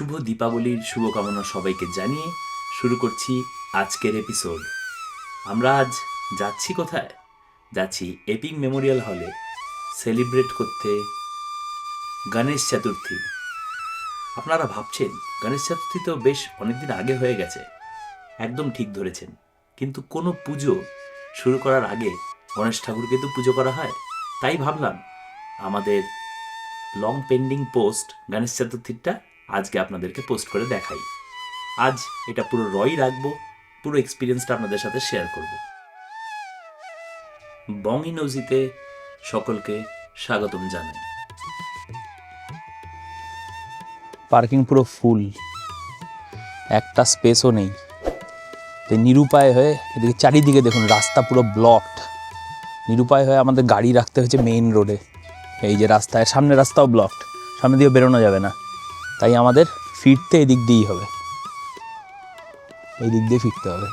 শুভ দীপাবলির শুভকামনা সবাইকে জানিয়ে শুরু করছি আজকের এপিসোড আমরা আজ যাচ্ছি কোথায়? যাচ্ছি এপিক মেমোরিয়াল হলে সেলিব্রেট করতে গণেশ চতুর্থী। আপনারা ভাবছেন, গণেশ চতুর্থী তো বেশ অনেকদিন আগে হয়ে গেছে, একদম ঠিক ধরেছেন। কিন্তু কোনো পুজো শুরু করার আগে গণেশ ঠাকুরকে তো পুজো করা হয়। তাই ভাবলাম, আমাদের লং পেন্ডিং পোস্ট গণেশ চতুর্থীরটা আজকে আপনাদেরকে পোস্ট করে দেখাই। আজ এটা পুরো রই রাখব, পুরো এক্সপিরিয়েন্সটা আপনাদের সাথে শেয়ার করব। বঙ্গি নৌজিতে সকলকে স্বাগতম জানাই। পার্কিং পুরো ফুল একটা স্পেসও নেই। নিরুপায় হয়ে এদিকে চারিদিকে দেখুন, রাস্তা পুরো ব্লকড নিরুপায় হয়ে আমাদের গাড়ি রাখতে হয়েছে মেইন রোডে এই যে রাস্তায় সামনে রাস্তাও ব্লকড সামনে দিয়ে বেরোনো যাবে না। তাই আমাদের ফিরতে এদিক দিয়েই হবে। এই দিক দিয়ে ফিরতে হবে।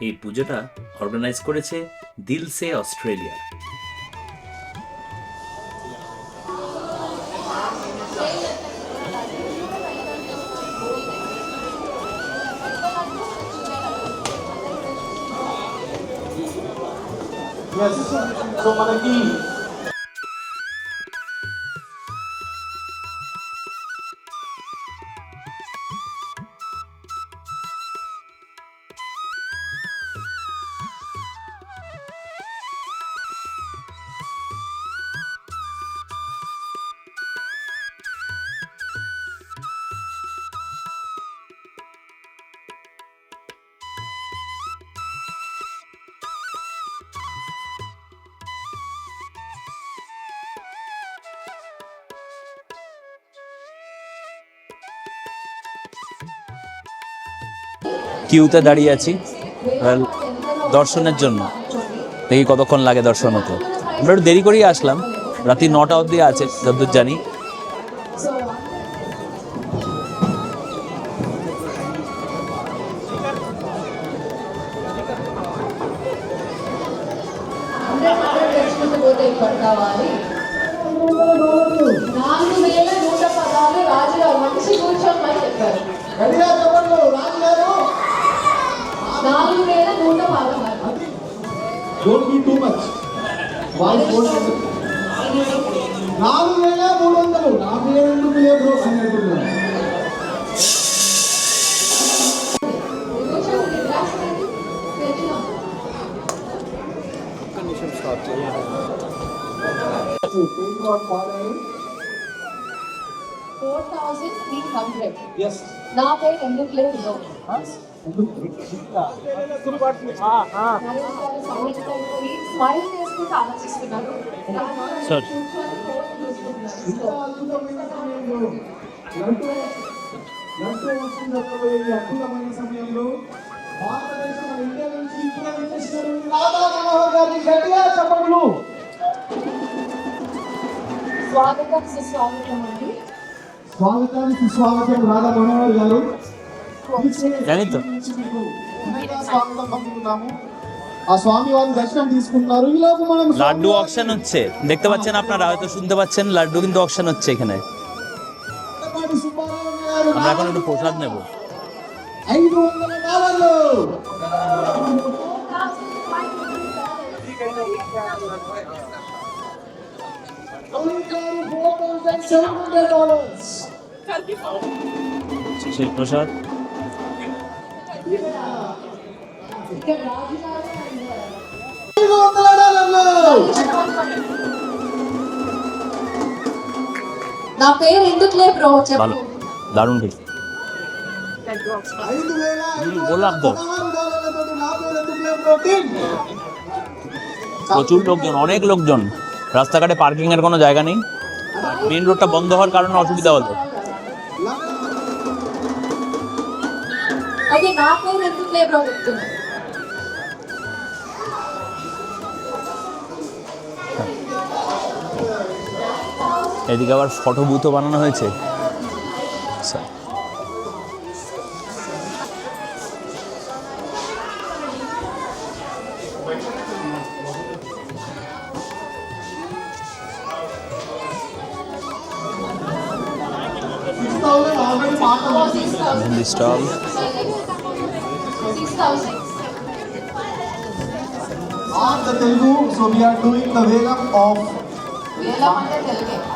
এই পুজোটা অর্গানাইজ করেছে Dil Se Australia. మనకి কিউতে দাঁড়িয়ে আছি দর্শনের জন্য। দেখি কতক্ষণ লাগে দর্শন হতে। আমরা একটু দেরি করেই আসলাম। রাত্রি নটা অবধি আছে, যতদূর জানি। వాయిస్ ఫోన్ నాలుగు వేల మూడు వందలు నాలుగు వేల ఎందుకు లేదు అని అంటున్నాను కూర్చోండి రిలాక్స్ అవ్వండి. తెచ్చినాం. Four thousand three hundred yes నా పేరు ఎందుకు లేదు స్మైల్ సార్ సమయంలో భారతదేశం ఇండియా నుంచి ఇంప్లిమెంట్ రాధా మనోహర్ గారి గట్టిగా చెప్పగలు స్వాగతం సుస్వాగతం స్వాగతం సుస్వాగతం రాధా మనోహర్ గారు స్వాగతం పంపుతున్నాము ఆ స్వామి వారి దర్శనం తీసుకుంటున్నారు ఈలోపు మనం লাড্ডু অকশন হচ্ছে দেখতে পাচ্ছেন আপনারা হয়তো শুনতে পাচ্ছেন লাড্ডু কিন্তু অকশন হচ্ছে এখানে స్వామి సుబ్బారావు గారు আমরা এখন একটু প্রসাদ নেব ఐదు వందల డాలర్లు అమెరికాను four thousand seven hundred dollars সেই প্রসাদ నా పేరు ఎందుకు లే బ్రో ভালো చెప్పు দারুণ ঠিক ఐదు వేల ఐదు বললাম তো। పదహారు డాలర్లతోటి నా పేరు ఎందుకు లేదు ప్రోటీన్ প্রচুর লোকজন অনেক লোকজন রাস্তাঘাটে পার্কিং এর কোনো জায়গা নেই মেন রোডটা বন্ধ হওয়ার কারণে অসুবিধা হলো అయితే నా పేరు ఎందుకు లే బ్రో చెప్తున్నా এদিকে আবার ফটো বুথও বানানো হয়েছে mehendi stall On the Telugu, so we are doing the Velam of. Velam on the Telugu.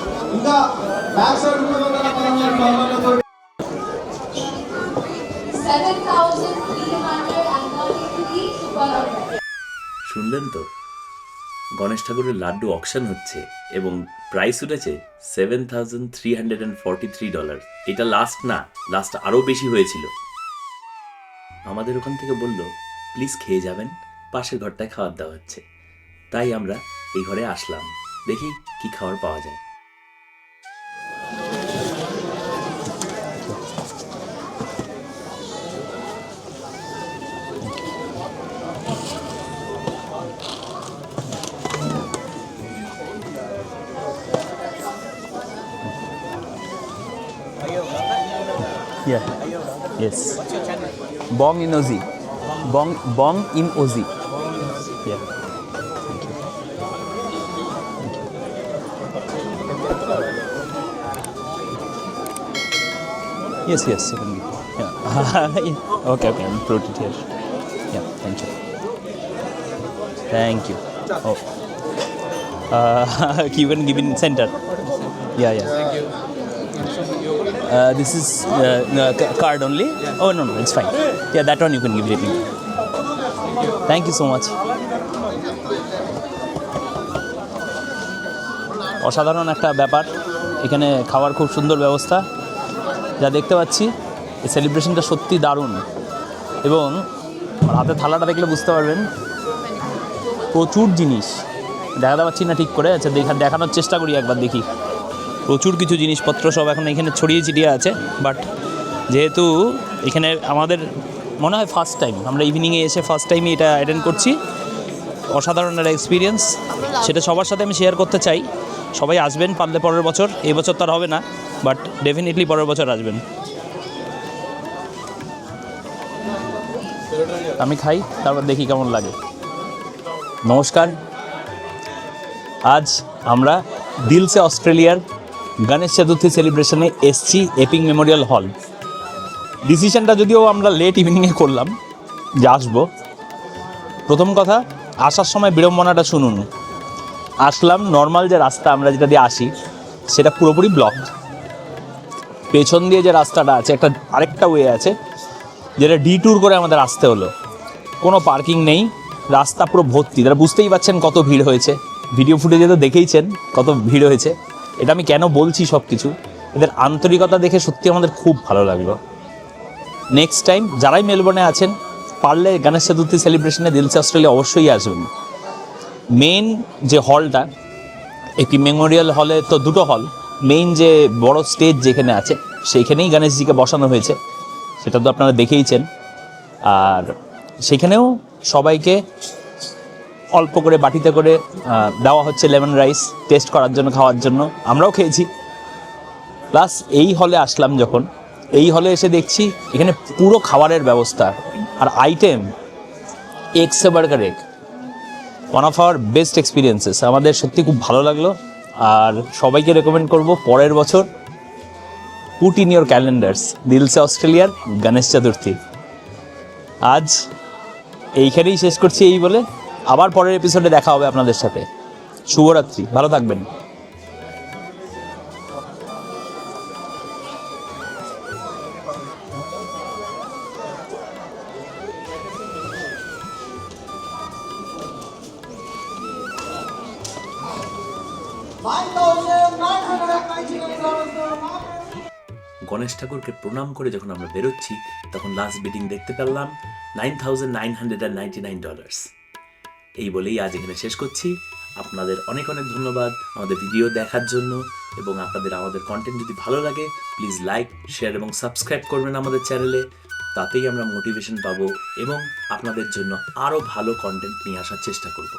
ఇంకా బ్యాక్ సైడ్ మూడు వందల పదహారు డాలర్లతో seven thousand three hundred and thirty three super শুনলেন তো গণেশ ঠাকুরের লাড্ডু অকশন হচ্ছে এবং প্রাইস উঠেছে seven thousand three hundred and forty three dollar এটা লাস্ট না লাস্ট আরও বেশি হয়েছিল আমাদের ওখান থেকে বলল প্লিজ খেয়ে যাবেন পাশের ঘরটায় খাবার দেওয়া হচ্ছে তাই আমরা এই ঘরে আসলাম দেখি কি খাবার পাওয়া যায় Yeah. Yes. Bong in Ozi. Bong Bong in Ozi. Yeah. Thank you. Thank you. Yes, yes, you. Yeah. yeah. Okay, okay, I'll put it here. Yeah, thank you. Thank you. Oh. Uh, you can give in center. Yeah, yeah. Uh, this is uh, no, ca- card only. Oh no no, it's fine. Yeah, that one you can give it. Thank you so much. অসাধারণ একটা ব্যাপার এখানে খাওয়ার খুব সুন্দর ব্যবস্থা যা দেখতে পাচ্ছি এই সেলিব্রেশনটা সত্যি দারুণ এবং হাতে থালাটা দেখলে বুঝতে পারবেন প্রচুর জিনিস দেখাতে পাচ্ছি না ঠিক করে আচ্ছা দেখা দেখানোর চেষ্টা করি একবার দেখি প্রচুর কিছু জিনিসপত্র সব এখন এখানে ছড়িয়ে ছিটিয়ে আছে বাট যেহেতু এখানে আমাদের মনে হয় ফার্স্ট টাইম আমরা ইভিনিংয়ে এসে ফার্স্ট টাইমই এটা অ্যাটেন্ড করছি, অসাধারণ একটা এক্সপিরিয়েন্স সেটা সবার সাথে আমি শেয়ার করতে চাই, সবাই আসবেন পারলে পরের বছর, এই বছর তো আর হবে না বাট ডেফিনেটলি পরের বছর আসবেন। আমি খাই, তারপর দেখি কেমন লাগে। নমস্কার। আজ আমরা দিলসে অস্ট্রেলিয়ার গণেশ চতুর্থী সেলিব্রেশনে এসছি এপিং মেমোরিয়াল হল ডিসিশনটা যদিও আমরা লেট ইভিনিংয়ে করলাম, যে আসব। প্রথম কথা, আসার সময় বিড়ম্বনাটা শুনুন। আসলাম নর্মাল যে রাস্তা আমরা যেটা দিয়ে আসি, সেটা পুরোপুরি ব্লক পেছন দিয়ে যে রাস্তাটা আছে, একটা আরেকটা ওয়ে আছে, যেটা ডি ট্যুর করে আমাদের আসতে হলো। কোনো পার্কিং নেই, রাস্তা পুরো ভর্তি। তারা বুঝতেই পারছেন কত ভিড় হয়েছে। ভিডিও ফুটেজে তো দেখেইছেন কত ভিড় হয়েছে। এটা আমি কেন বলছি সব কিছু এদের আন্তরিকতা দেখে সত্যি আমাদের খুব ভালো লাগল। নেক্সট টাইম যারাই মেলবোর্নে আছেন, পারলে গণেশ চতুর্থী সেলিব্রেশনে দিলসে অস্ট্রেলিয়া অবশ্যই আসবেন। মেন যে হলটা একটি মেমোরিয়াল হলে তো দুটো হল মেইন যে বড় স্টেজ যেখানে আছে, সেইখানেই গণেশজিকে বসানো হয়েছে। সেটা তো আপনারা দেখেইছেন। আর সেখানেও সবাইকে অল্প করে বাটিতে করে দেওয়া হচ্ছে লেমন রাইস, টেস্ট করার জন্য, খাওয়ার জন্য। আমরাও খেয়েছি। প্লাস এই হলে আসলাম যখন, এই হলে এসে দেখছি এখানে পুরো খাবারের ব্যবস্থা। আর আইটেম এক্স বার্গার এক one of our best experiences আমাদের সত্যি খুব ভালো লাগল। আর সবাইকে রেকমেন্ড করব পরের বছর put in your calendars Dilse অস্ট্রেলিয়ার গণেশ চতুর্থী আজ এইখানেই শেষ করছি এই বলে। আবার পরের এপিসোডে দেখা হবে আপনাদের সাথে শুভরাত্রি, ভালো থাকবেন. গণেশ ঠাকুরকে প্রণাম করে যখন আমরা বেরোচ্ছি, তখন লাস্ট বিডিং দেখতে পেলাম nine thousand nine hundred and ninety nine dollars এই বলেই আজ এখানে শেষ করছি। আপনাদের অনেক অনেক ধন্যবাদ আমাদের ভিডিও দেখার জন্য এবং আপনাদের আমাদের কন্টেন্ট যদি ভালো লাগে প্লিজ লাইক শেয়ার এবং সাবস্ক্রাইব করবেন আমাদের চ্যানেলে তাতেই আমরা মোটিভেশন পাবো এবং আপনাদের জন্য আরও ভালো কন্টেন্ট নিয়ে আসার চেষ্টা করব।